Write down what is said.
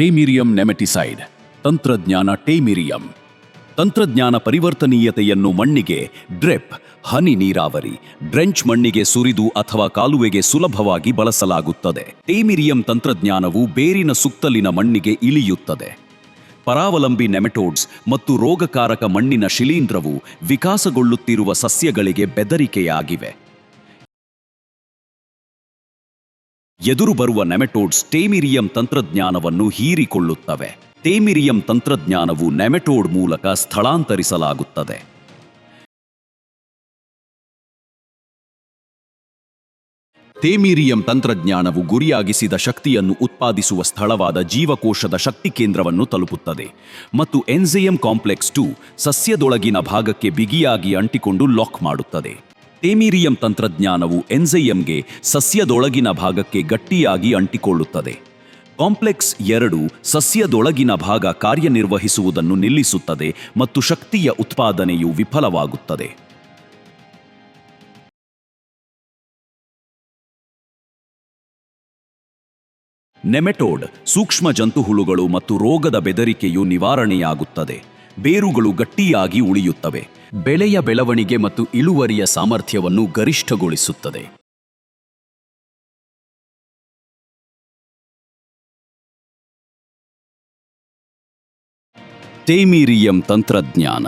ಟೇಮಿರಿಯಂ ನೆಮೆಟಿಸೈಡ್. ತಂತ್ರಜ್ಞಾನ ಟೇಮಿರಿಯಂ. ತಂತ್ರಜ್ಞಾನ ಪರಿವರ್ತನೀಯತೆಯನ್ನು ಮಣ್ಣಿಗೆ ಡ್ರೆಪ್, ಹನಿ ನೀರಾವರಿ, ಡ್ರೆಂಚ್ ಮಣ್ಣಿಗೆ ಸುರಿದು ಅಥವಾ ಕಾಲುವೆಗೆ ಸುಲಭವಾಗಿ ಬಳಸಲಾಗುತ್ತದೆ. ಟೇಮಿರಿಯಂ ತಂತ್ರಜ್ಞಾನವು ಬೇರಿನ ಸುತ್ತಲಿನ ಮಣ್ಣಿಗೆ ಇಳಿಯುತ್ತದೆ. ಪರಾವಲಂಬಿ ನೆಮೆಟೋಡ್ಸ್ ಮತ್ತು ರೋಗಕಾರಕ ಮಣ್ಣಿನ ಶಿಲೀಂಧ್ರವು ವಿಕಾಸಗೊಳ್ಳುತ್ತಿರುವ ಸಸ್ಯಗಳಿಗೆ ಬೆದರಿಕೆಯಾಗಿವೆ. ಎದುರು ಬರುವ ನೆಮೆಟೋಡ್ಸ್ ಟೇಮಿರಿಯಂ ತಂತ್ರಜ್ಞಾನವನ್ನು ಹೀರಿಕೊಳ್ಳುತ್ತವೆ. ಟೇಮಿರಿಯಂ ತಂತ್ರಜ್ಞಾನವು ನೆಮೆಟೋಡ್ ಮೂಲಕ ಸ್ಥಳಾಂತರಿಸಲಾಗುತ್ತದೆ. ತೇಮೀರಿಯಂ ತಂತ್ರಜ್ಞಾನವು ಗುರಿಯಾಗಿಸಿದ ಶಕ್ತಿಯನ್ನು ಉತ್ಪಾದಿಸುವ ಸ್ಥಳವಾದ ಜೀವಕೋಶದ ಶಕ್ತಿ ಕೇಂದ್ರವನ್ನು ತಲುಪುತ್ತದೆ ಮತ್ತು ಎನ್ಸೆಯಂ ಕಾಂಪ್ಲೆಕ್ಸ್ ಟು ಸಸ್ಯದೊಳಗಿನ ಭಾಗಕ್ಕೆ ಬಿಗಿಯಾಗಿ ಅಂಟಿಕೊಂಡು ಲಾಕ್ ಮಾಡುತ್ತದೆ. ಟೇಮೀರಿಯಂ ತಂತ್ರಜ್ಞಾನವು ಎನ್ಸೆಯಂಗೆ ಸಸ್ಯದೊಳಗಿನ ಭಾಗಕ್ಕೆ ಗಟ್ಟಿಯಾಗಿ ಅಂಟಿಕೊಳ್ಳುತ್ತದೆ. ಕಾಂಪ್ಲೆಕ್ಸ್ ಎರಡು ಸಸ್ಯದೊಳಗಿನ ಭಾಗ ಕಾರ್ಯನಿರ್ವಹಿಸುವುದನ್ನು ನಿಲ್ಲಿಸುತ್ತದೆ ಮತ್ತು ಶಕ್ತಿಯ ಉತ್ಪಾದನೆಯು ವಿಫಲವಾಗುತ್ತದೆ. ನೆಮೆಟೋಡ್ ಸೂಕ್ಷ್ಮ ಜಂತುಹುಳುಗಳು ಮತ್ತು ರೋಗದ ಬೆದರಿಕೆಯು ನಿವಾರಣೆಯಾಗುತ್ತದೆ. ಬೇರುಗಳು ಗಟ್ಟಿಯಾಗಿ ಉಳಿಯುತ್ತವೆ. ಬೆಳೆಯ ಬೆಳವಣಿಗೆ ಮತ್ತು ಇಳುವರಿಯ ಸಾಮರ್ಥ್ಯವನ್ನು ಗರಿಷ್ಠಗೊಳಿಸುತ್ತದೆ. ತೇಮೀರಿಯಂ ತಂತ್ರಜ್ಞಾನ